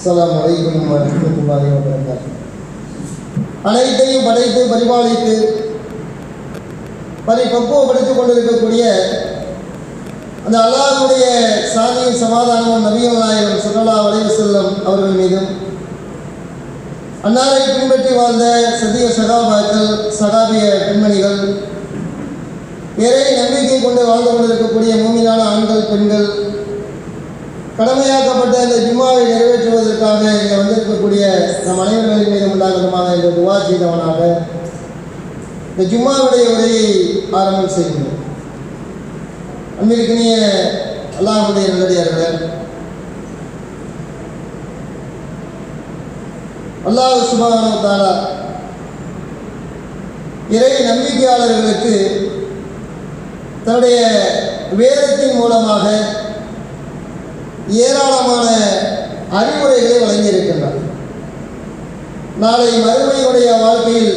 அஸ்லாம் அலைக்கும் வரமத்துல்லாஹி வபரகாத்து அனைத்தையும் படைத்து பரிபாலித்து பரிபக்குவப்படுத்திக் கொண்டிருக்கக்கூடிய அந்த அல்லாஹ்வுடைய சாந்தியும் சமாதானமும் நபிகள் நாயகம் சுல்லா வலைவு செல்லும் அவர்கள் மீதும் அன்னாரை பின்பற்றி வாழ்ந்த சத்திய சகாபாக்கள் சகாபிய பெண்மணிகள் இறை நம்பிக்கை கொண்டு வாழ்ந்து கொண்டிருக்கக்கூடிய மூமினான ஆண்கள் பெண்கள் கடமையாக்கப்பட்ட இந்த ஜும்மாவை நிறைவேற்றுவதற்காக இங்கே வந்திருக்கக்கூடிய நம் அனைவர்கள் மீது உண்டாகணுமான இந்த துவா செய்தவனாக இந்த ஜும்மாவுடைய உரையை ஆரம்பம் செய்கிறோம் அன்பிற்கினிய அல்லாஹுடைய நல்லடியார்கள் அல்லாஹ் சுபானு இறை நம்பிக்கையாளர்களுக்கு தன்னுடைய வேதத்தின் மூலமாக ஏராளமான அறிவுரைகளை வழங்கியிருக்கின்றார். நாளை மறுமையுடைய வாழ்க்கையில்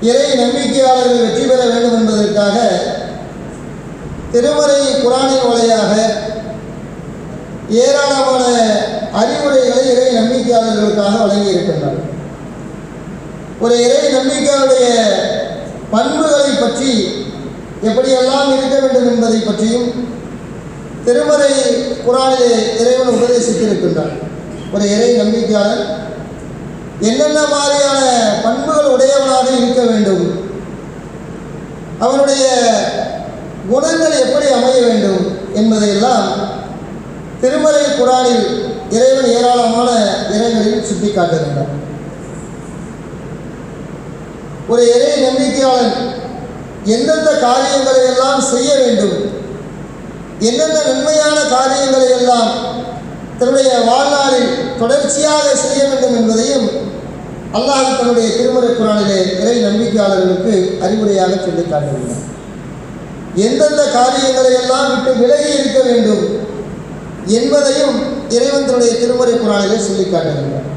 இறை நம்பிக்கையாளர்கள் வெற்றி பெற வேண்டும் என்பதற்காக திருமறை குரானின் வழியாக ஏராளமான அறிவுரைகளை இறை நம்பிக்கையாளர்களுக்காக வழங்கியிருக்கின்றார். ஒரு இறை நம்பிக்கையாளுடைய பண்புகளை பற்றி எப்படியெல்லாம் இருக்க வேண்டும் என்பதை பற்றியும் திருமறை குரானிலே இறைவன் உபதேசித்திருக்கின்றார் ஒரு இறை நம்பிக்கையாளர் என்னென்ன மாதிரியான பண்புகள் உடையவனாக இருக்க வேண்டும்? அவனுடைய குணங்கள் எப்படி அமைய வேண்டும் என்பதையெல்லாம் திருமறை குரானில் இறைவன் ஏராளமான இடங்களில் சுட்டி காட்டுகின்றார் ஒரு இறை நம்பிக்கையாளன் எந்தெந்த காரியங்களை எல்லாம் செய்ய வேண்டும்? என்னென்ன நன்மையான காரியங்களை எல்லாம் தன்னுடைய வாழ்நாளில் தொடர்ச்சியாக செய்ய வேண்டும் என்பதையும் அல்லாஹ் தன்னுடைய திருமறை குரானிலே இறை நம்பிக்கையாளர்களுக்கு அறிவுரையாக சொல்லி காட்டுகிறார் எந்தெந்த காரியங்களை எல்லாம் விட்டு விலகி இருக்க வேண்டும் என்பதையும் இறைவன் தன்னுடைய திருமறை குரானிலே சொல்லி காட்டுகின்றார்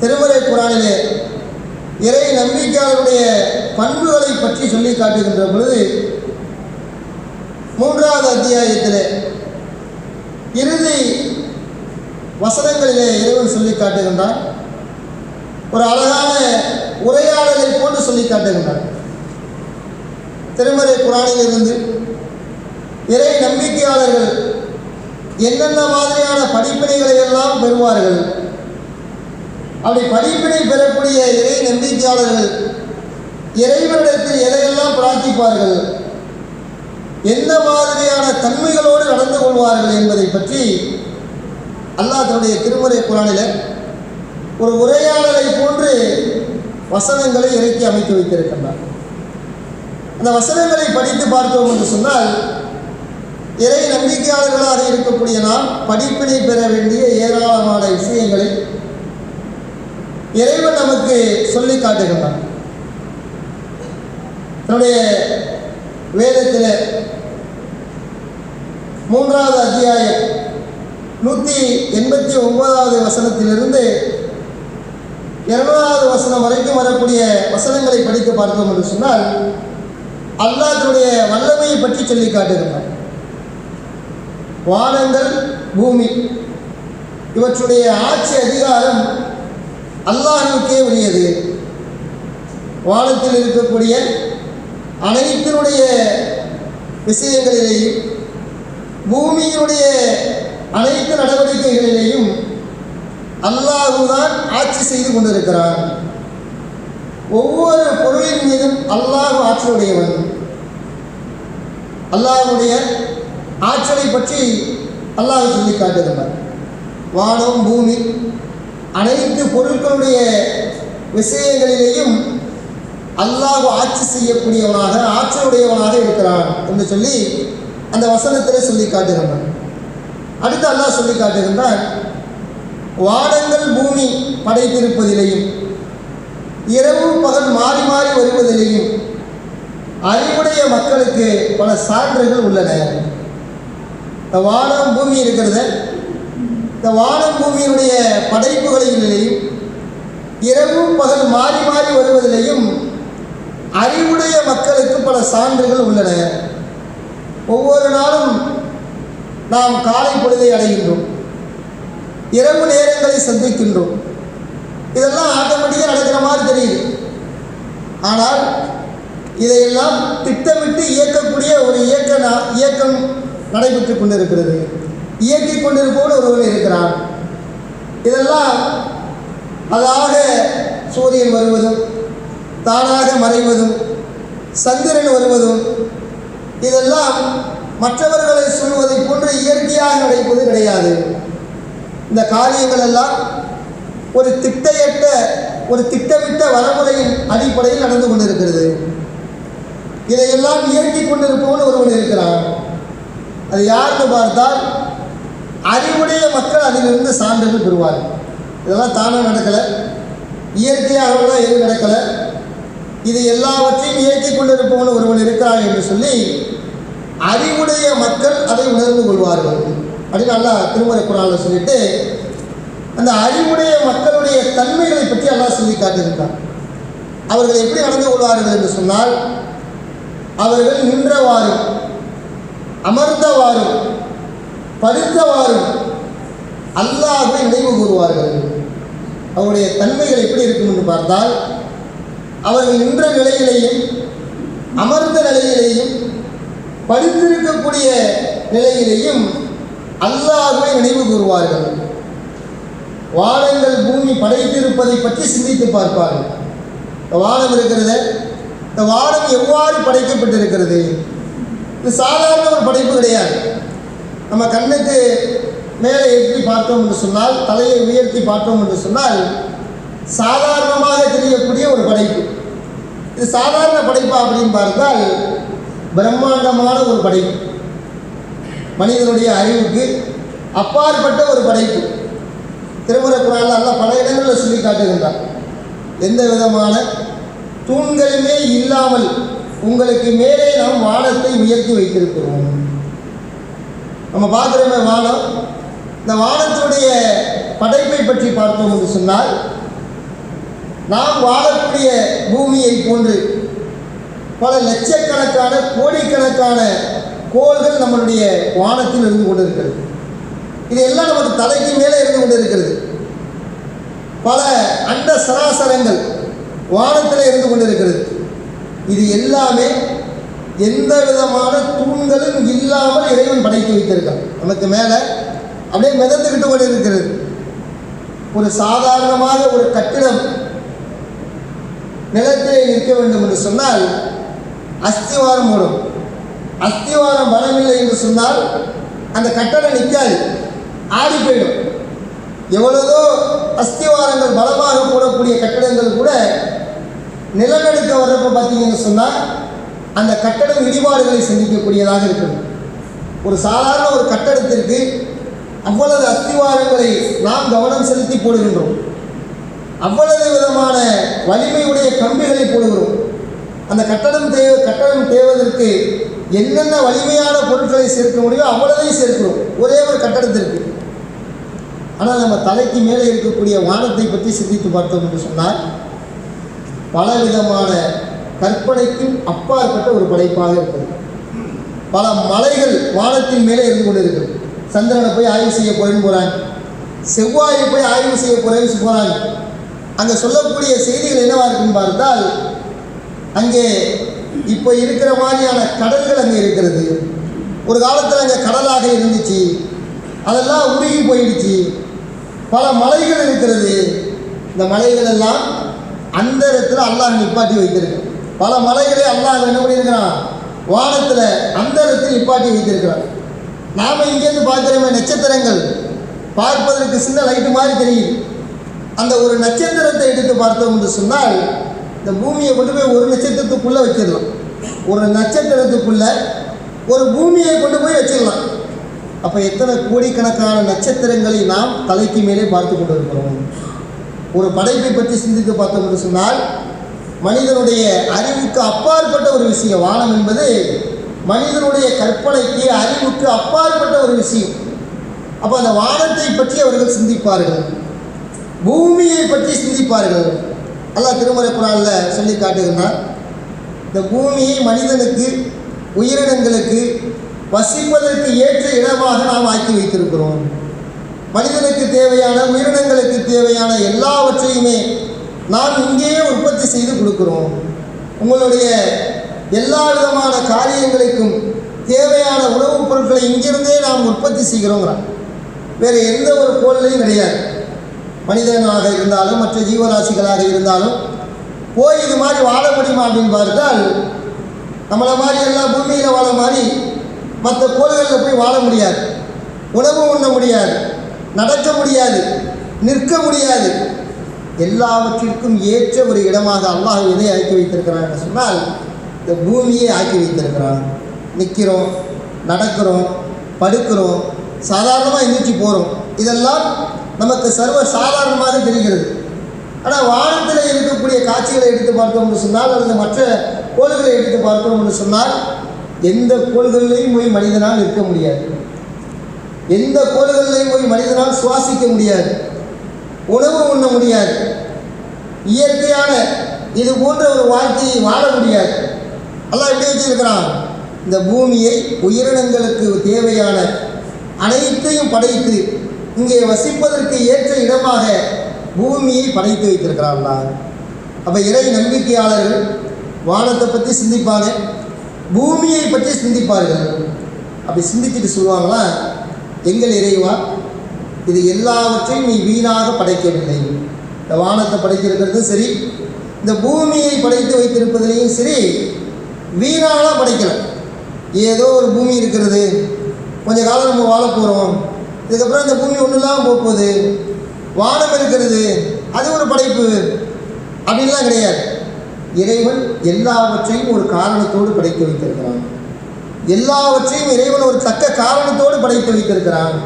திருமறை குரானிலே இறை நம்பிக்கையாளருடைய பண்புகளை பற்றி சொல்லி காட்டுகின்ற பொழுது மூன்றாவது அத்தியாயத்தில் இறுதி வசனங்களிலே இறைவன் சொல்லி காட்டுகின்றான். ஒரு அழகான உரையாடலை போன்று சொல்லி காட்டுகின்றான். திருமறை குரானிலிருந்து இறை நம்பிக்கையாளர்கள் என்னென்ன மாதிரியான படிப்பினைகளை எல்லாம் பெறுவார்கள்? அப்படி படிப்பினை பெறக்கூடிய இறை நம்பிக்கையாளர்கள் இறைவனிடத்தில் எதையெல்லாம் பிரார்த்திப்பார்கள்? எந்த மாதிரியான தன்மைகளோடு நடந்து கொள்வார்கள் என்பதை பற்றி அல்லாஹ் தன்னுடைய திருமுறை குரானில் ஒரு உரையாடலை போன்று வசனங்களை இறக்கி அமைத்து வைத்திருக்கின்றார். அந்த வசனங்களை படித்து பார்த்தோம் என்று சொன்னால் இறை நம்பிக்கையாளர்களாக இருக்கக்கூடிய நாம் படிப்பினை பெற வேண்டிய ஏராளமான விஷயங்களை இறைவன் நமக்கு சொல்லி காட்டுகின்றான். தன்னுடைய வேதத்தில் மூன்றாவது அத்தியாயம் நூற்றி எண்பத்தி ஒன்பதாவது வசனத்திலிருந்து இருநூறாவது வசனம் வரைக்கும் வரக்கூடிய வசனங்களை படித்து பார்த்தோம் என்று சொன்னால் அல்லாஹ் வல்லமையை பற்றி சொல்லி காட்டியிருந்தார் வானங்கள் பூமி இவற்றுடைய ஆட்சி அதிகாரம் அல்லாஹுக்கே உரியது. வானத்தில் இருக்கக்கூடிய அனைத்தினுடைய விஷயங்களிலேயும் பூமியினுடைய அனைத்து நடவடிக்கைகளிலேயும் அல்லாஹுதான் ஆட்சி செய்து கொண்டிருக்கிறான். ஒவ்வொரு பொருளின் மீதும் அல்லாஹு ஆற்றலுடையவன். அல்லாஹுடைய ஆற்றலை பற்றி அல்லாஹ் சொல்லி காட்டுகின்றார் வானம் பூமி அனைத்து பொருட்களுடைய விஷயங்களிலேயும் அல்லாஹ் ஆட்சி செய்யக்கூடியவனாக ஆற்றலுடையவனாக இருக்கிறான் என்று சொல்லி அந்த வசனத்திலே சொல்லி காட்டுகின்றான் அடுத்து அல்லாஹ் சொல்லி காட்டுகின்றான் வானங்கள் பூமி படைத்திருப்பதிலேயும் இரவு பகல் மாறி மாறி வருவதிலேயும் அறிவுடைய மக்களுக்கு பல சான்றுகள் உள்ளன. இந்த வானம் பூமி இருக்கிறத இந்த வானம் பூமியினுடைய படைப்புகளிலேயும் இரவு பகல் மாறி மாறி வருவதிலேயும் அறிவுடைய மக்களுக்கு பல சான்றுகள் உள்ளன. ஒவ்வொரு நாளும் நாம் காலை பொழுதை அடைகின்றோம். இரவு நேரங்களை சந்திக்கின்றோம். இதெல்லாம் ஆட்டோமேட்டிக்காக நடக்கிற மாதிரி தெரியுது. ஆனால் இதையெல்லாம் திட்டமிட்டு இயக்கக்கூடிய ஒரு இயக்க நா- இயக்கம் நடைபெற்று கொண்டிருக்கிறது. இயக்கிக் கொண்டிருப்போடு ஒருவன் இருக்கிறான். இதெல்லாம் அதாக சூரியன் வருவதும் தானாக மறைவதும் சந்திரன் வருவதும் இதெல்லாம் மற்றவர்களை சொல்வதை போன்று இயற்கையாக நடைபெறுவது கிடையாது. இந்த காரியங்கள் எல்லாம் ஒரு திட்டையற்ற ஒரு திட்டமிட்ட வரமுறையின் அடிப்படையில் நடந்து கொண்டிருக்கிறது. இதையெல்லாம் இயக்கிக் கொண்டிருப்பவன் ஒருவன் இருக்கிறான். அது யாருன்னு பார்த்தால் அறிவுடைய மக்கள் அதிலிருந்து சான்றுகள் பெறுவார்கள். இதெல்லாம் தானாக நடக்கலை. இயற்கையாகலாம் எதுவும் நடக்கலை. இது எல்லாவற்றையும் இயக்கிக் கொண்டிருப்பவன் ஒருவன் இருக்கிறான் என்று சொல்லி அறிவுடைய மக்கள் அதை உணர்ந்து கொள்வார்கள். அப்படின்னு நல்லா திருமலை குரானில் சொல்லிட்டு அந்த அறிவுடைய மக்களுடைய தன்மைகளை பற்றி அல்லாஹ் சொல்லி காட்டியிருக்கான். அவர்கள் எப்படி நடந்து கொள்வார்கள் என்று சொன்னால் அவர்கள் நின்றவாறும் அமர்ந்தவாறும் படுத்தவாறும் அல்லாஹை நினைவு கூறுவார்கள். அவருடைய தன்மைகள் எப்படி இருக்கும் என்று பார்த்தால் அவர்கள் நின்ற நிலையிலேயும் அமர்ந்த நிலையிலேயும் படுத்திருக்கக்கூடிய நிலையிலேயும் அல்லாஹுவை நினைவு கூறுவார்கள். வானங்கள் பூமி படைத்திருப்பதை பற்றி சிந்தித்து பார்ப்பார்கள். இந்த வானம் இருக்கிறது இந்த வானம் எவ்வாறு படைக்கப்பட்டிருக்கிறது? இது சாதாரண ஒரு படைப்பு கிடையாது. நம்ம கண்ணுக்கு மேலே எட்டி பார்த்தோம் என்று சொன்னால் தலையை உயர்த்தி பார்த்தோம் என்று சொன்னால் சாதாரணமாக தெரியக்கூடிய ஒரு படைப்பு. இது சாதாரண படைப்பா அப்படின்னு பார்த்தால் பிரம்மாண்டமான ஒரு படைப்பு. மனிதனுடைய அறிவுக்கு அப்பாற்பட்ட ஒரு படைப்பு. திருமுறை குரானில் அல்ல பல இடங்களில் சொல்லி காட்டுகின்றார் எந்த விதமான தூண்களுமே இல்லாமல் உங்களுக்கு மேலே நாம் வானத்தை உயர்த்தி வைத்திருக்கிறோம். நம்ம பார்க்குறோமே வானம். இந்த வானத்துடைய படைப்பை பற்றி பார்த்தோம் என்று சொன்னால் நாம் வாழக்கூடிய பூமியை போன்று பல லட்சக்கணக்கான கோடிக்கணக்கான கோள்கள் நம்மளுடைய வானத்தில் இருந்து கொண்டிருக்கிறது. இது எல்லாம் நமக்கு தலைக்கு மேலே இருந்து கொண்டிருக்கிறது. பல அண்ட சராசரங்கள் வானத்தில் இருந்து கொண்டிருக்கிறது. இது எல்லாமே எந்த விதமான தூண்களும் இல்லாமல் இறைவன் படைத்து வைத்திருக்கான் நமக்கு மேலே அப்படியே மிதந்துக்கிட்டு கொண்டு இருக்கிறது ஒரு சாதாரணமாக ஒரு கட்டிடம் நிலத்திலே இருக்க வேண்டும் என்று சொன்னால் அஸ்திவாரம் வரும் அஸ்திவாரம் பலமில்லை என்று சொன்னால் அந்த கட்டடம் நிற்காது ஆடி போயிடும். எவ்வளவோ அஸ்திவாரங்கள் பலமாக போடக்கூடிய கட்டடங்கள் கூட நிலநடுக்க வர்றப்ப பார்த்தீங்கன்னு சொன்னால் அந்த கட்டடம் இடிபாடுகளை சந்திக்கக்கூடியதாக இருக்கும். ஒரு சாதாரண ஒரு கட்டடத்திற்கு அவ்வளவு அஸ்திவாரங்களை நாம் கவனம் செலுத்தி போடுகின்றோம். அவ்வளவு விதமான வலிமையுடைய கம்பிகளை போடுகிறோம். அந்த கட்டடம் தேவை கட்டடம் தேவதற்கு என்னென்ன வலிமையான பொருட்களை சேர்க்க முடியுமோ அவ்வளவையும் சேர்க்கிறோம். ஒரே ஒரு கட்டடத்திற்கு ஆனால் நம்ம தலைக்கு மேலே இருக்கக்கூடிய வானத்தை பற்றி சிந்தித்து பார்த்தோம் என்று சொன்னால் பலவிதமான கற்பனைக்கும் அப்பாற்பட்ட ஒரு படைப்பாக இருக்கிறது. பல மலைகள் வானத்தின் மேலே இருந்து கொண்டு சந்திரனை போய் ஆய்வு செய்ய போறேன்னு போகிறாங்க செவ்வாயை போய் ஆய்வு செய்ய போகிறேன்னு போகிறாங்க அங்கே சொல்லக்கூடிய செய்திகள் என்னவாக இருக்குன்னு பார்த்தால் அங்கே இப்போ இருக்கிற மாதிரியான கடல்கள் அங்கே இருக்கிறது. ஒரு காலத்தில் அங்கே கடலாக இருந்துச்சு. அதெல்லாம் உருகி போயிடுச்சு. பல மலைகள் இருக்கிறது. இந்த மலைகள் எல்லாம் அந்த இடத்துல அல்லாஹ் நிப்பாட்டி வைத்திருக்கு பல மலைகளை அல்லாஹ் என்ன பண்ணியிருக்கிறான்? வானத்தில் அந்த இடத்தில் நிப்பாட்டி வைத்திருக்கிறான். நாம் இங்கேருந்து பார்க்குறோமே நட்சத்திரங்கள். பார்ப்பதற்கு சின்ன லைட்டு மாதிரி தெரியுது. அந்த ஒரு நட்சத்திரத்தை எடுத்து பார்த்தோம் என்று சொன்னால் இந்த பூமியை கொண்டு போய் ஒரு நட்சத்திரத்துக்குள்ளே வச்சிடலாம். ஒரு நட்சத்திரத்துக்குள்ளே ஒரு பூமியை கொண்டு போய் வச்சிடலாம். அப்போ எத்தனை கோடிக்கணக்கான நட்சத்திரங்களை நாம் தலைக்கு மேலே பார்த்து கொண்டு இருக்கிறோம்? ஒரு படைப்பை பற்றி சிந்தித்து பார்த்தோம் என்று சொன்னால் மனிதனுடைய அறிவுக்கு அப்பாற்பட்ட ஒரு விஷயம். வானம் என்பது மனிதனுடைய கற்பனைக்கு அறிவுக்கு அப்பாற்பட்ட ஒரு விஷயம். அப்போ அந்த வானத்தை பற்றி அவர்கள் சிந்திப்பார்கள். பூமியை பற்றி சிந்திப்பார்கள். அல்லாஹ் திருமறை குரானில் சொல்லி காட்டுகிறார் இந்த பூமியை மனிதனுக்கு உயிரினங்களுக்கு வசிப்பதற்கு ஏற்ற இடமாக நாம் ஆக்கி வைத்திருக்கிறோம். மனிதனுக்கு தேவையான உயிரினங்களுக்கு தேவையான எல்லாவற்றையுமே நாம் இங்கேயே உற்பத்தி செய்து கொடுக்கிறோம். உங்களுடைய எல்லா விதமான காரியங்களுக்கும் தேவையான உணவுப் பொருட்களை இங்கிருந்தே நாம் உற்பத்தி செய்கிறோங்கிறான் வேறு எந்த ஒரு கோள்லையும் கிடையாது. மனிதனாக இருந்தாலும் மற்ற ஜீவராசிகளாக இருந்தாலும் போய் இது மாதிரி வாழ முடியுமா அப்படின்னு பார்த்தால் நம்மளை மாதிரி எல்லாம் பூமியில் வாழ மாதிரி மற்ற கோள்களில் போய் வாழ முடியாது. உணவு உண்ண முடியாது. நடக்க முடியாது. நிற்க முடியாது. எல்லாவற்றிற்கும் ஏற்ற ஒரு இடமாக அல்லாஹ் எதை ஆக்கி வைத்திருக்கிறான்னு சொன்னால் இந்த பூமியை ஆக்கி வைத்திருக்கிறான். நிற்கிறோம் நடக்கிறோம் படுக்கிறோம் சாதாரணமாக எந்திரிச்சு போகிறோம் இதெல்லாம் நமக்கு சர்வ சாதாரணமாக தெரிகிறது. ஆனால் வானத்தில் இருக்கக்கூடிய காட்சிகளை எடுத்து பார்த்தோம்னு சொன்னால் அல்லது மற்ற கோள்களை எடுத்து பார்த்தோம்னு சொன்னால் எந்த கோள்களிலையும் போய் மனிதனால் இருக்க முடியாது. எந்த கோள்களிலையும் போய் மனிதனால் சுவாசிக்க முடியாது. உணவு உண்ண முடியாது. இயற்கையான இது போன்ற ஒரு வாழ்க்கையை வாழ முடியாது. அல்லாஹ் எப்படி வச்சிருக்கிறான். இந்த பூமியை உயிரினங்களுக்கு தேவையான அனைத்தையும் படைத்து இங்கே வசிப்பதற்கு ஏற்ற இடமாக பூமியை படைத்து வைத்திருக்கிறார்களா அப்போ இறை நம்பிக்கையாளர்கள் வானத்தை பற்றி சிந்திப்பாங்க பூமியை பற்றி சிந்திப்பார்கள். அப்படி சிந்திச்சுட்டு சொல்லுவாங்களா? எங்கள் இறைவா இது எல்லாவற்றையும் நீ வீணாக படைக்கவில்லை. இந்த வானத்தை படைத்திருக்கிறதும் சரி இந்த பூமியை படைத்து வைத்திருப்பதிலையும் சரி வீணாலாம் படைக்கல. ஏதோ ஒரு பூமி இருக்கிறது. கொஞ்ச காலம் நம்ம வாழ போகிறோம் இதுக்கப்புறம் இந்த பூமி ஒன்றுலாம் போக போகுது. வானம் இருக்கிறது. அது ஒரு படைப்பு. அப்படின்லாம் கிடையாது. இறைவன் எல்லாவற்றையும் ஒரு காரணத்தோடு படைத்து வைத்திருக்கிறான். எல்லாவற்றையும் இறைவன் ஒரு தக்க காரணத்தோடு படைத்து வைத்திருக்கிறான்.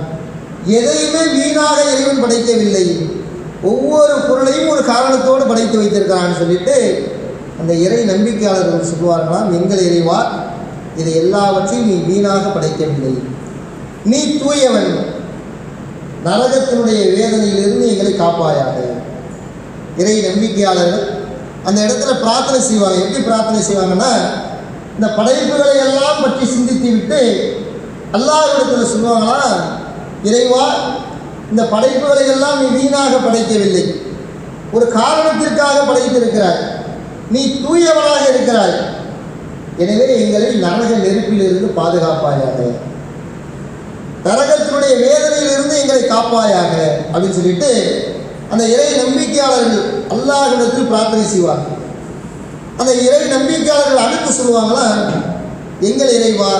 எதையுமே வீணாக இறைவன் படைக்கவில்லை. ஒவ்வொரு பொருளையும் ஒரு காரணத்தோடு படைத்து வைத்திருக்கிறான்னு சொல்லிட்டு அந்த இறை நம்பிக்கையாளர்கள் சொல்லுவார்களாம் எங்கள் இறைவா இதை எல்லாவற்றையும் நீ வீணாக படைக்கவில்லை. நீ தூயவன். நரகத்தினுடைய வேதனையிலிருந்து எங்களை காப்பாயாக. இறை நம்பிக்கையாளர்கள் அந்த இடத்துல பிரார்த்தனை செய்வாங்க. எப்படி பிரார்த்தனை செய்வாங்கன்னா இந்த படைப்புகளை எல்லாம் பற்றி சிந்தித்து விட்டு அல்லாஹ்விடத்தில் சொல்லுவாங்களா இறைவா இந்த படைப்புகளை எல்லாம் நீ வீணாக படைக்கவில்லை. ஒரு காரணத்திற்காக படைத்திருக்கிறாய். நீ தூயவனாக இருக்கிறாய். எனவே எங்களை நரக நெருப்பிலிருந்து பாதுகாப்பாயாக. நரகத்தினுடைய வேதனையிலிருந்து எங்களை காப்பாயாக அப்படின்னு சொல்லிட்டு அந்த இறை நம்பிக்கையாளர்கள் அல்லாஹிடத்தில் பிரார்த்தனை செய்வாங்க. அந்த இறை நம்பிக்கையாளர்கள் அனுப்ப சொல்லுவாங்களா? எங்கள் இறைவா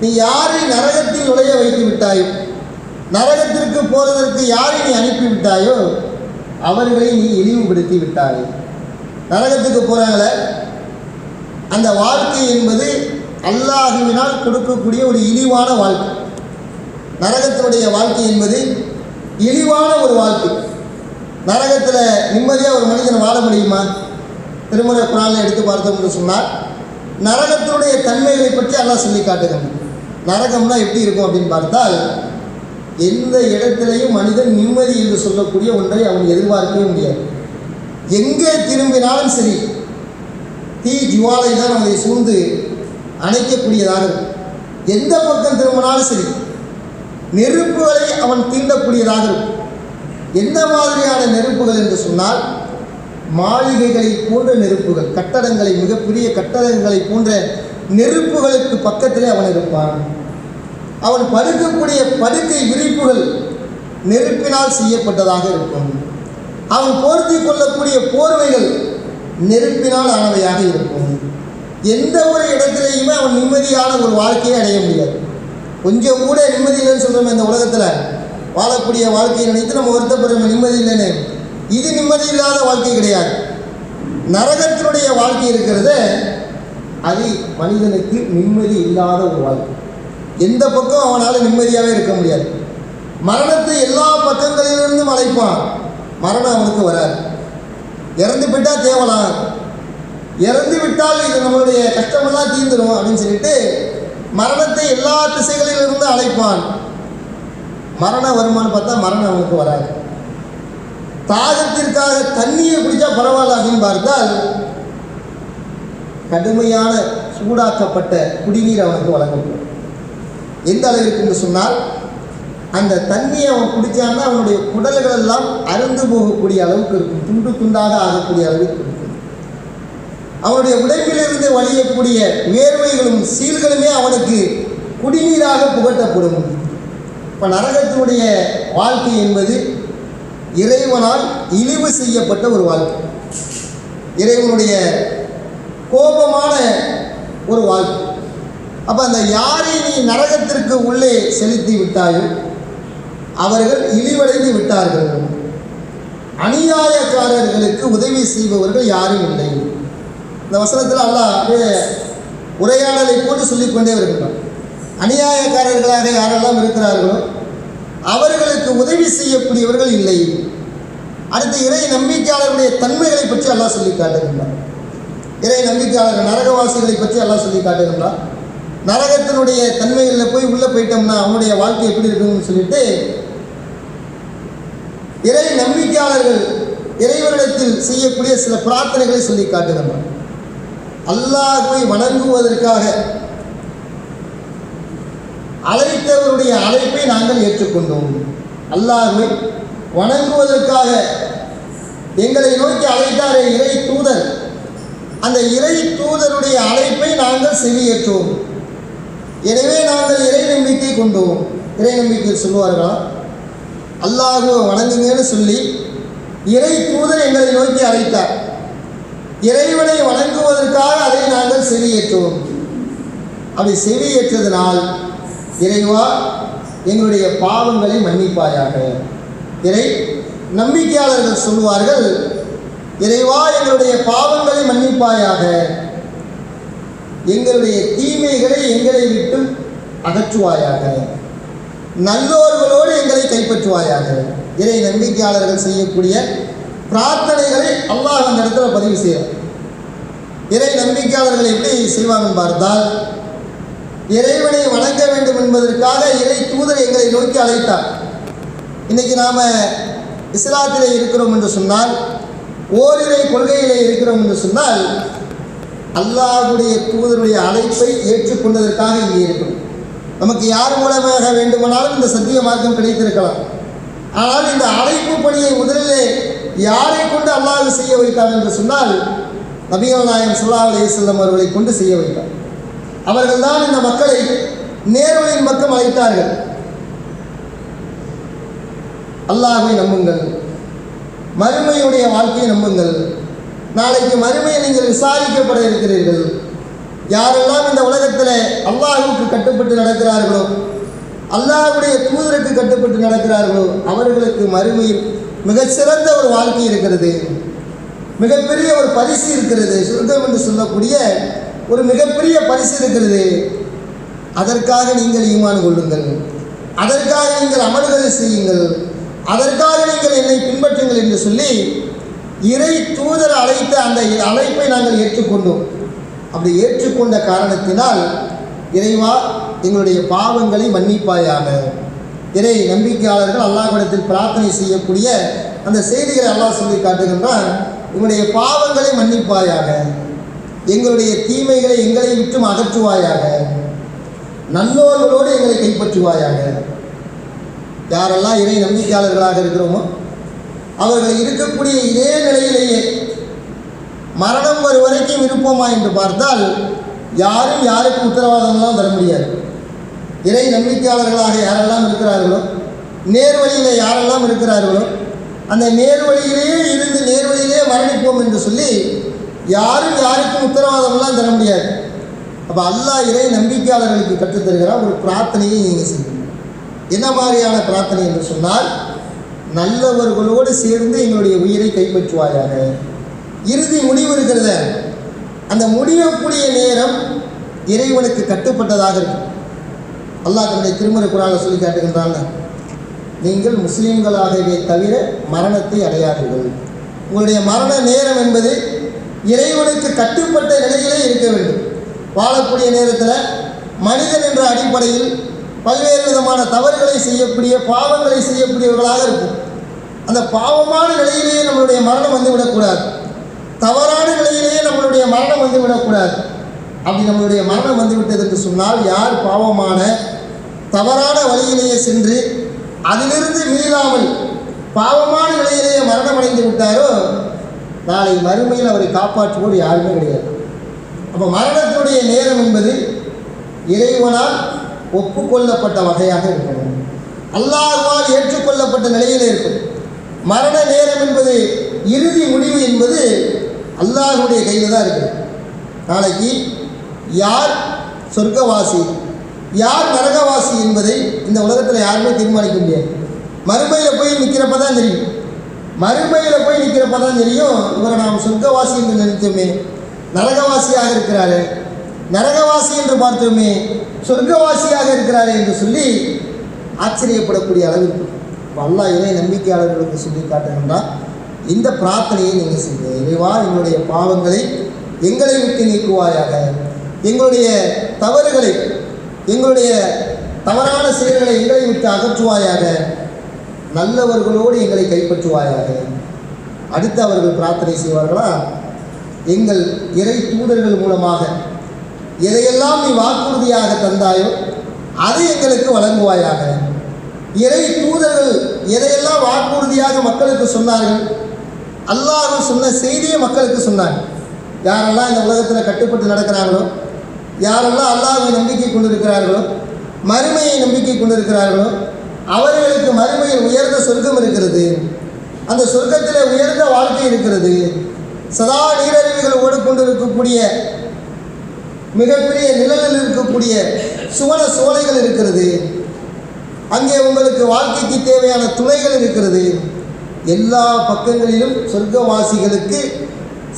நீ யாரை நரகத்தில் நுழைய வைத்து விட்டாயோ நரகத்திற்கு போவதற்கு யாரை நீ அனுப்பி விட்டாயோ அவர்களை நீ இழிவுபடுத்தி விட்டாய். நரகத்துக்கு போகிறாங்களே அந்த வாழ்க்கை என்பது அல்லாஹுவினால் கொடுக்கக்கூடிய ஒரு இழிவான வாழ்க்கை. நரகத்தினுடைய வாழ்க்கை என்பது இழிவான ஒரு வாழ்க்கை. நரகத்தில் நிம்மதியாக ஒரு மனிதன் வாழ முடியுமா? திருமுறை குரானில் எடுத்து பார்த்தோம்னு சொன்னால் நரகத்தினுடைய தன்மைகளை பற்றி அல்லாஹ் சொல்லி காட்டுகிறான். நரகம்னா எப்படி இருக்கும் அப்படின்னு பார்த்தால் எந்த இடத்திலையும் மனிதன் நிம்மதி என்று சொல்லக்கூடிய ஒன்றை அவன் எதிர்பார்க்கவே முடியாது. எங்கே திரும்பினாலும் சரி தீ ஜுவாலை தான் அவனை சூழ்ந்து அணைக்கக்கூடியதாக இருக்கும். எந்த பக்கம் திரும்பினாலும் சரி நெருப்புகளை அவன் தீண்டக்கூடியதாக இருக்கும் எந்த மாதிரியான நெருப்புகள் என்று சொன்னால் மாளிகைகளை போன்ற நெருப்புகள் கட்டடங்களை மிகப்பெரிய கட்டடங்களை போன்ற நெருப்புகளுக்கு பக்கத்திலே அவன் இருப்பான். அவன் படுக்கக்கூடிய படுக்கை விரிப்புகள் நெருப்பினால் செய்யப்பட்டதாக இருக்கும். அவன் போர்த்தி கொள்ளக்கூடிய போர்வைகள் நெருப்பினால் ஆனவையாக இருக்கும். எந்த ஒரு இடத்திலேயுமே அவன் நிம்மதியான ஒரு வாழ்க்கையை அடைய முடியாது. கொஞ்சம் கூட நிம்மதி இல்லைன்னு சொல்கிறோமே இந்த உலகத்தில். வாழக்கூடிய வாழ்க்கையை நினைத்து நம்ம வருத்தப்படுறோம் நிம்மதி இல்லைன்னு. இது நிம்மதி இல்லாத வாழ்க்கை கிடையாது. நரகத்தினுடைய வாழ்க்கை இருக்கிறது. அது மனிதனுக்கு நிம்மதி இல்லாத ஒரு வாழ்க்கை. எந்த பக்கம் அவனால் நிம்மதியாகவே இருக்க முடியாது. மரணத்தை எல்லா பக்கங்களிலிருந்தும் அழைப்பான். மரணம் அவனுக்கு வராது. இறந்து போயிட்டால் தேவலாம். இறந்து விட்டால் இது நம்மளுடைய கஷ்டமெல்லாம் தீர்ந்துடும் அப்படின்னு சொல்லிட்டு மரணத்தை எல்லா திசைகளிலிருந்து அழைப்பான். மரணம் வருமானு பார்த்தா மரணம் அவனுக்கு வராது. தாகத்திற்காக தண்ணியை குடித்தா பரவாயில்ல அப்படின்னு பார்த்தால் கடுமையான சூடாக்கப்பட்ட குடிநீர் அவனுக்கு வழங்கப்படும். எந்த அளவிற்கு என்று சொன்னால் அந்த தண்ணியை அவன் குடித்தான்னா அவனுடைய குடல்கள் எல்லாம் அருந்து போகக்கூடிய அளவுக்கு இருக்கும். துண்டு துண்டாக ஆகக்கூடிய அளவுக்கு இருக்கும். அவனுடைய உடைப்பிலிருந்து வழியக்கூடிய வேர்வைகளும் சீல்களுமே அவனுக்கு குடிநீராக புகட்டப்படும். இப்போ நரகத்தினுடைய வாழ்க்கை என்பது இறைவனால் இழிவு செய்யப்பட்ட ஒரு வாழ்க்கை. இறைவனுடைய கோபமான ஒரு வாழ்க்கை. அப்போ அந்த யாரை நீ நரகத்திற்கு உள்ளே செலுத்தி விட்டாயோ அவர்கள் இழிவடைந்து விட்டார்கள். அநியாயக்காரர்களுக்கு உதவி செய்பவர்கள் யாரும் இல்லை. இந்த வசனத்தில் அல்லாஹ் அப்படியே உரையாடலை போட்டு சொல்லிக்கொண்டே வருகிறான் அநியாயக்காரர்களாக யாரெல்லாம் இருக்கிறார்களோ அவர்களுக்கு உதவி செய்யக்கூடியவர்கள் இல்லை. அடுத்து இறை நம்பிக்கையாளர்களுடைய தன்மைகளை பற்றி எல்லாம் சொல்லி காட்டுகின்றார் இறை நம்பிக்கையாளர்கள் நரகவாசிகளை பற்றி எல்லாம் சொல்லி காட்டுகின்றார் நரகத்தினுடைய தன்மைகளில் போய் உள்ளே போயிட்டோம்னா அவனுடைய வாழ்க்கை எப்படி இருக்கும்னு சொல்லிட்டு இறை நம்பிக்கையாளர்கள் இறைவனிடத்தில் செய்யக்கூடிய சில பிரார்த்தனைகளை சொல்லி காட்டுகின்றான் அல்லாஹுவை வணங்குவதற்காக அழைத்தவருடைய அழைப்பை நாங்கள் ஏற்றுக்கொண்டோம். அல்லாஹுவை வணங்குவதற்காக எங்களை நோக்கி அழைத்தாரே இறை தூதர். அந்த இறை தூதருடைய அழைப்பை நாங்கள் செவியேற்றோம். எனவே நாங்கள் இறை நம்பிக்கை கொண்டோம். இறை நம்பிக்கை சொல்லுவார்களா? அல்லாஹுவை வணங்குங்கன்னு சொல்லி இறை தூதர் எங்களை நோக்கி அழைத்தார். இறைவனை வணங்குவதற்காக அதை நாங்கள் செவியேற்றுவோம் அப்படி செவியேற்றதனால் இறைவா எங்களுடைய பாவங்களை மன்னிப்பாயாக. இறை நம்பிக்கையாளர்கள் சொல்வார்கள் இறைவா எங்களுடைய பாவங்களை மன்னிப்பாயாக. எங்களுடைய தீமைகளை எங்களை விட்டு அகற்றுவாயாக. நல்லோர்களோடு எங்களை கைப்பற்றுவாயாக. இறை நம்பிக்கையாளர்கள் செய்யக்கூடிய பிரார்த்தனைகளை அல்லாஹ் அந்த இடத்துல பதிவு செய்கிறார் இறை நம்பிக்கையாளர்கள் எப்படி செய்வாங்கன்னு பார்த்தால் இறைவனை வணங்க வேண்டும் என்பதற்காக இறை தூதர் எங்களை நோக்கி அழைத்தார். இன்னைக்கு நாம் இஸ்லாத்திலே இருக்கிறோம் என்று சொன்னால் ஓரிரை கொள்கையிலே இருக்கிறோம் என்று சொன்னால் அல்லாஹுடைய தூதருடைய அழைப்பை ஏற்றுக்கொண்டதற்காக இங்கே இருக்கும் நமக்கு யார் மூலமாக வேண்டுமானாலும் இந்த சத்திய மார்க்கம் கிடைத்திருக்கலாம். ஆனால் இந்த அழைப்பு பணியை முதலிலே யாரை கொண்டு அல்லாஹ் செய்ய வைத்தார் என்று சொன்னால் நபிகள் நாயம் சுல்லா அலையம் அவர்களை கொண்டு செய்ய வைத்தார். அவர்கள்தான் இந்த மக்களை நேர்வழியின் பக்கம் அழைத்தார்கள். அல்லாஹை நம்புங்கள். மறுமையுடைய வாழ்க்கையை நம்புங்கள். நாளைக்கு மறுமையை நீங்கள் விசாரிக்கப்பட இருக்கிறீர்கள். யாரெல்லாம் இந்த உலகத்தில் அல்லாஹுக்கு கட்டுப்பட்டு நடக்கிறார்களோ அல்லாஹ்வுடைய தூதருக்கு கட்டுப்பட்டு நடக்கிறார்களோ அவர்களுக்கு மறுமையில் மிகச்சிறந்த ஒரு வாழ்க்கை இருக்கிறது. மிகப்பெரிய ஒரு பரிசு இருக்கிறது. சொர்க்கம் என்று சொல்லக்கூடிய ஒரு மிகப்பெரிய பரிசு இருக்கிறது. அதற்காக நீங்கள் ஈமான் கொள்ளுங்கள். அதற்காக நீங்கள் அமல்களை செய்யுங்கள். அதற்காக நீங்கள் என்னை பின்பற்றுங்கள் என்று சொல்லி இறை தூதர் அழைத்த அந்த அழைப்பை நாங்கள் ஏற்றுக்கொண்டோம். அப்படி ஏற்றுக்கொண்ட காரணத்தினால் இறைவா எங்களுடைய பாவங்களை மன்னிப்பாயாக. இறை நம்பிக்கையாளர்கள் அல்லாஹ்விடத்தில் பிரார்த்தனை செய்யக்கூடிய அந்த செய்திகளை அல்லாஹ் சொல்லி காட்டுகின்றான். உங்களுடைய பாவங்களை மன்னிப்பாயாக எங்களுடைய தீமைகளை எங்களை விட்டும் அகற்றுவாயாக நல்லோர்களோடு எங்களை கைப்பற்றுவாயாக. யாரெல்லாம் இறை நம்பிக்கையாளர்களாக இருக்கிறோமோ அவர்கள் இருக்கக்கூடிய இதே நிலையிலேயே மரணம் ஒரு வரைக்கும் இருப்போமா என்று பார்த்தால் யாரும் யாருக்கும் உத்தரவாதம்லாம் தர முடியாது. இறை நம்பிக்கையாளர்களாக யாரெல்லாம் இருக்கிறார்களோ நேர்வழியில் யாரெல்லாம் இருக்கிறார்களோ அந்த நேர்வழியிலேயே இருந்து நேர்வழியிலே மரணிப்போம் என்று சொல்லி யாரும் யாருக்கும் உத்தரவாதம்லாம் தர முடியாது. அப்போ அல்லாஹ் இறை நம்பிக்கையாளர்களுக்கு கற்றுத்தருகிறார் ஒரு பிரார்த்தனையை நீங்கள் செய்யணும் என்ன மாதிரியான பிரார்த்தனை என்று சொன்னால் நல்லவர்களோடு சேர்ந்து எங்களுடைய உயிரை கைப்பற்றுவாயாக. இறுதி முடிவு இருக்கிறத. அந்த முடியக்கூடிய நேரம் இறைவனுக்கு கட்டுப்பட்டதாக இருக்கும். அல்லாஹ் தன்னுடைய திருமறை குரானை சொல்லி காட்டுகின்றாங்க. நீங்கள் முஸ்லீம்களாகவே தவிர மரணத்தை அடையாதீர்கள். உங்களுடைய மரண நேரம் என்பது இறைவனுக்கு கட்டுப்பட்ட நிலையிலே இருக்க வேண்டும். வாழக்கூடிய நேரத்தில் மனிதன் என்ற அடிப்படையில் பல்வேறு விதமான தவறுகளை செய்யக்கூடிய பாவங்களை செய்யக்கூடியவர்களாக இருக்கும் அந்த பாவமான நிலையிலேயே நம்மளுடைய மரணம் வந்து விடக்கூடாது தவறான நிலையிலேயே நம்மளுடைய மரணம் வந்து விடக்கூடாது அப்படி நம்மளுடைய மரணம் வந்து என்று சொன்னால் யார் பாவமான தவறான வழியிலேயே சென்று அதிலிருந்து மீளாமல் பாவமான நிலையிலேயே மரணம் அடைந்து விட்டாரோ நாளை மறுமையில் அவரை காப்பாற்றுவோர் யாருமே கிடையாது. அப்போ மரணத்தினுடைய நேரம் என்பது இறைவனால் ஒப்புக்கொள்ளப்பட்ட வகையாக இருக்கணும் அல்லாஹால் ஏற்றுக்கொள்ளப்பட்ட நிலையில் இருக்கும். மரண நேரம் என்பது இறுதி முடிவு என்பது அல்லாஹுடைய கையில் தான் இருக்குது. நாளைக்கு யார் சொர்க்கவாசி? யார் நரகவாசி என்பதை இந்த உலகத்தில் யாருமே தீர்மானிக்க முடியாது. மறுமையில் போய் நிற்கிறப்ப தான் தெரியும். மறுமையில் போய் நிற்கிறப்ப தான் தெரியும் இவரை நாம் சொர்க்கவாசி என்று நினைத்தோமே. நரகவாசியாக இருக்கிறாரு. நரகவாசி என்று பார்த்தோமே சொர்க்கவாசியாக இருக்கிறாரே என்று சொல்லி ஆச்சரியப்படக்கூடிய அளவிற்கு வல்லா அல்லாஹ் இறை நம்பிக்கையாளர்களுக்கு சொல்லி காட்டுகின்றால் இந்த பிரார்த்தனையை நீங்கள் செய்யுங்க இறைவா எங்களுடைய பாவங்களை எங்களை விட்டு நீக்குவாயாக. எங்களுடைய தவறுகளை எங்களுடைய தவறான செயல்களை எங்களை விட்டு அகற்றுவாயாக. நல்லவர்களோடு எங்களை கைப்பற்றுவாயாக. அடுத்து அவர்கள் பிரார்த்தனை செய்வார்களா? எங்கள் இறை தூதர்கள் மூலமாக. எதையெல்லாம் நீ வாக்குறுதியாக தந்தாயோ அதை எங்களுக்கு வழங்குவாயாக. இறை தூதர்கள் எதையெல்லாம் வாக்குறுதியாக மக்களுக்கு சொன்னார்கள் அல்லாஹ் சொன்ன செய்தியை மக்களுக்கு சொன்னாங்க. யாரெல்லாம் இந்த உலகத்தில் கட்டுப்பட்டு நடக்கிறாங்களோ யாரெல்லாம் அல்லாவை நம்பிக்கை கொண்டிருக்கிறார்களோ மறுமையை நம்பிக்கை கொண்டிருக்கிறார்களோ அவர்களுக்கு மறுமையில் உயர்ந்த சொர்க்கம் இருக்கிறது. அந்த சொர்க்கத்தில் உயர்ந்த வாழ்க்கை இருக்கிறது. சதா நீரழிவுகள் ஓடிக்கொண்டிருக்கக்கூடிய மிகப்பெரிய நிழலில் இருக்கக்கூடிய சுவன சோலைகள் இருக்கிறது. அங்கே உங்களுக்கு வாழ்க்கைக்கு தேவையான துணைகள் இருக்கிறது. எல்லா பக்கங்களிலும் சொர்க்கவாசிகளுக்கு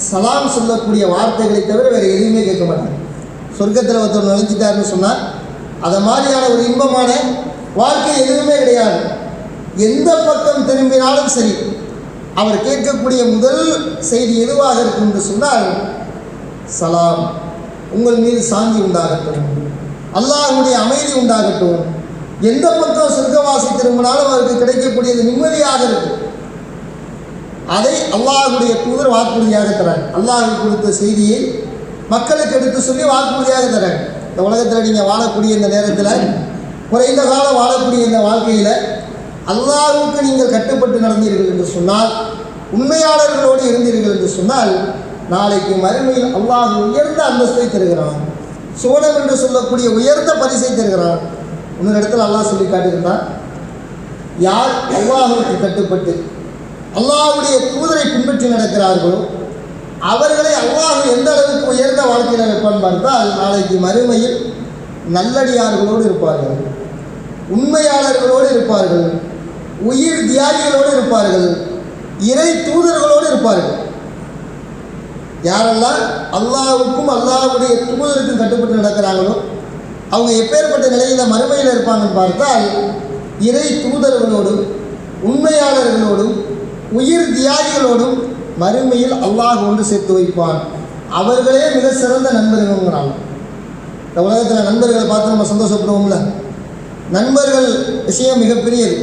சலாம் சொல்லக்கூடிய வார்த்தைகளை தவிர வேறு எதுவுமே கேட்க மாட்டாங்க. சொர்க்கத்தில் ஒருத்தர் நுழைஞ்சிட்டாருன்னு சொன்னால் அதை மாதிரியான ஒரு இன்பமான வாழ்க்கை எதுவுமே கிடையாது. எந்த பக்கம் திரும்பினாலும் சரி அவர் கேட்கக்கூடிய முதல் செய்தி எதுவாக இருக்கும் என்று சொன்னால் சலாம். உங்கள் மீது சாந்தி உண்டாகட்டும். அல்லாஹ்வுடைய அமைதி உண்டாகட்டும். எந்த பக்கம் சொர்க்கவாசி திரும்பினாலும் அவருக்கு கிடைக்கக்கூடியது நிம்மதியாக இருக்கும். அதை அல்லாஹுடைய தூதர் வாக்குறுதியாக தராங்க அல்லாஹ் கொடுத்த செய்தியை மக்களுக்கு எடுத்து சொல்லி வாக்குறுதியாக தராங்க இந்த உலகத்தில் நீங்கள் வாழக்கூடிய இந்த நேரத்தில் குறைந்த காலம் வாழக்கூடிய இந்த வாழ்க்கையில் அல்லாவுக்கு நீங்கள் கட்டுப்பட்டு நடந்தீர்கள் என்று சொன்னால் உண்மையாளர்களோடு இருந்தீர்கள் என்று சொன்னால் நாளைக்கு மறுமையில் அல்லாஹ் உயர்ந்த அந்தஸ்தை தருகிறான். சோனம் என்று சொல்லக்கூடிய உயர்ந்த பரிசை தருகிறான். இன்னொரு இடத்துல அல்லாஹ் சொல்லி காட்டியிருந்தான் யார் அல்லாஹுக்கு கட்டுப்பட்டு அல்லாஹுடைய தூதரை பின்பற்றி நடக்கிறார்களோ அவர்களை அல்லாஹ் எந்த அளவுக்கு உயர்ந்த வாழ்க்கையில் வைப்பான் பார்த்தால் நாளைக்கு மறுமையில் நல்லடியார்களோடு இருப்பார்கள். உண்மையாளர்களோடு இருப்பார்கள். உயிர் தியாகிகளோடு இருப்பார்கள். இறை தூதர்களோடு இருப்பார்கள். யாரெல்லாம் அல்லாவுக்கும் அல்லாவுடைய தூதருக்கும் கட்டுப்பட்டு நடக்கிறாங்களோ அவங்க எப்பேற்பட்ட நிலையில் மறுமையில் இருப்பாங்கன்னு பார்த்தால் இறை தூதர்களோடும் உண்மையாளர்களோடும் உயிர் தியாகிகளோடும் மறுமையில் அல்லாஹ் ஒன்று சேர்த்து வைப்பான். அவர்களே மிக சிறந்த நண்பர்கள்ங்கிறாங்க. இந்த உலகத்தில் நண்பர்களை பார்த்து நம்ம சந்தோஷப்படுவோம்ல? நண்பர்கள் விஷயம் மிகப்பெரியது.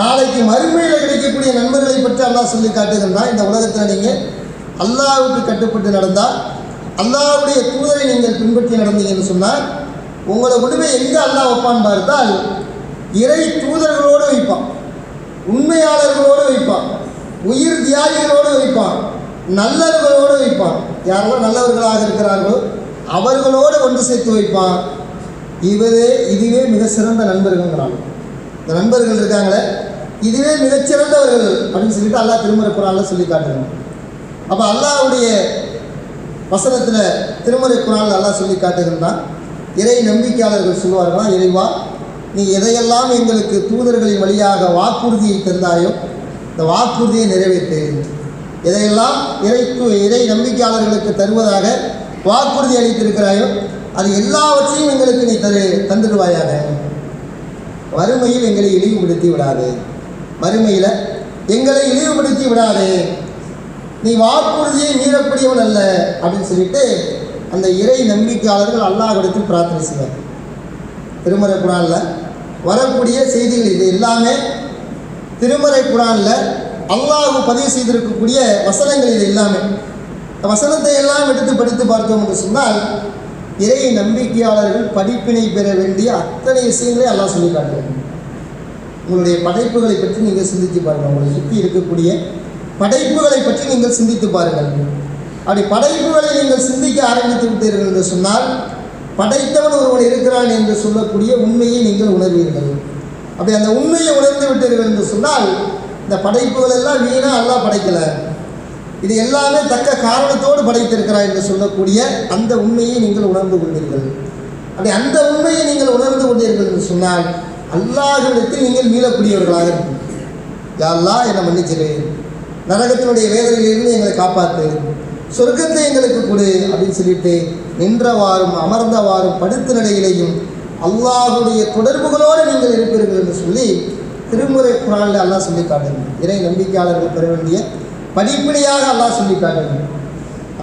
நாளைக்கு மறுமையில் கிடைக்கக்கூடிய நண்பர்களை பற்றி அல்லாஹ் சொல்லி காட்டுகின்றால் இந்த உலகத்தில் நீங்கள் அல்லாவுக்கு கட்டுப்பட்டு நடந்தால் அல்லாவுடைய தூதரை நீங்கள் பின்பற்றி நடந்தீங்கன்னு சொன்னால் உங்களை கொண்டு எங்கே அல்லாஹ் வைப்பான் பார்த்தால் இறை தூதர்களோடு வைப்பான். உண்மையாளர்களோடு வைப்பான். உயிர் தியாகிகளோடு வைப்பான் நல்லவர்களோடு வைப்பான் யாரெல்லாம் நல்லவர்களாக இருக்கிறார்களோ அவர்களோடு ஒன்று சேர்த்து வைப்பான் இவரே இதுவே மிக சிறந்த நண்பர்கள்ங்கிறாங்க. இந்த நண்பர்கள் இருக்காங்களே இதுவே மிகச்சிறந்தவர்கள் அப்படின்னு சொல்லிட்டு அல்லாஹ் திருமுறை குரானில் சொல்லி காட்டுறாங்க. அப்போ அல்லாவுடைய வசனத்தில் திருமறை குரானில் அல்லாஹ் சொல்லி காட்டுகின்றான் இறை நம்பிக்கையாளர்கள் சொல்லுவார்களாம் இறைவா நீ எதையெல்லாம் எங்களுக்கு தூதர்களின் வழியாக வாக்குறுதியை தந்தாயோ இந்த வாக்குறுதியை நிறைவேற்று இதையெல்லாம் இறைக்கு இறை நம்பிக்கையாளர்களுக்கு தருவதாக வாக்குறுதி அளித்திருக்கிறாயோ அது எல்லாவற்றையும் எங்களுக்கு நீ தரு தந்துடுவாயாக. வறுமையில் எங்களை இழிவுபடுத்தி விடாது. வறுமையில் எங்களை இழிவுபடுத்தி விடாதே. நீ வாக்குறுதியை மீறக்கூடியவன் அல்ல அப்படின்னு சொல்லிட்டு அந்த இறை நம்பிக்கையாளர்கள் அல்லாஹிடத்தில் பிரார்த்தனை செய்வார் திருமறை குரானில் வரக்கூடிய செய்திகள் இது எல்லாமே திருமறை குரானில் அல்லாஹ் பதிவு செய்திருக்கக்கூடிய வசனங்கள் இது எல்லாமே. வசனத்தை எல்லாம் எடுத்து படித்து பார்த்தோம் என்று சொன்னால் இறை நம்பிக்கையாளர்கள் படிப்பினை பெற வேண்டிய அத்தனை விஷயங்களை அல்லாஹ் சொல்லி காட்டுவோம் உங்களுடைய படைப்புகளை பற்றி நீங்கள் சிந்தித்து பாருங்கள். உங்களை சுற்றி இருக்கக்கூடிய படைப்புகளை பற்றி நீங்கள் சிந்தித்து பாருங்கள். அப்படி படைப்புகளை நீங்கள் சிந்திக்க ஆரம்பித்து விட்டீர்கள் என்று சொன்னால் படைத்தவன் ஒருவன் இருக்கிறான் என்று சொல்லக்கூடிய உண்மையை நீங்கள் உணர்வீர்கள். அப்படி அந்த உண்மையை உணர்ந்து விட்டீர்கள் என்று சொன்னால் இந்த படைப்புகள் எல்லாம் வீணாக அல்லா படைக்கலை. இது எல்லாமே தக்க காரணத்தோடு படைத்திருக்கிறார் என்று சொல்லக்கூடிய அந்த உண்மையை நீங்கள் உணர்ந்து கொண்டீர்கள். அப்படி அந்த உண்மையை நீங்கள் உணர்ந்து கொண்டீர்கள் என்று சொன்னால் அல்லாஹிடத்தில் நீங்கள் மீளக்கூடியவர்களாக இருக்கும் யா என்னை மன்னிச்சிரு நரகத்தினுடைய வேதனையிலிருந்து எங்களை காப்பாற்று சொர்க்கத்தை எங்களுக்கு கொடு அப்படின்னு சொல்லிட்டு நின்றவாறும் அமர்ந்தவாறும் படுத்த நிலையிலையும் அல்லாஹுடைய தொடர்புகளோடு நீங்கள் இருப்பீர்கள் என்று சொல்லி திருமுறை குரானில் அல்லாஹ் சொல்லி காட்டுங்கள் இறை நம்பிக்கையாளர்கள் பெற வேண்டிய படிப்படியாக அல்லாஹ் சொல்லி காட்டுங்கள்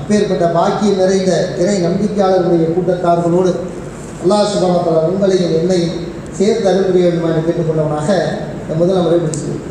அப்பேற்பட்ட பாக்கியம் நிறைந்த இறை நம்பிக்கையாளர்களுடைய கூட்டத்தார்களோடு அல்லாஹ் சுபமத்தலா உங்களையும் என்னையும் சேர்த்து அருள் வேண்டுமா என்று கேட்டுக்கொண்டவனாக முதல் அவரை பேசுகிறேன்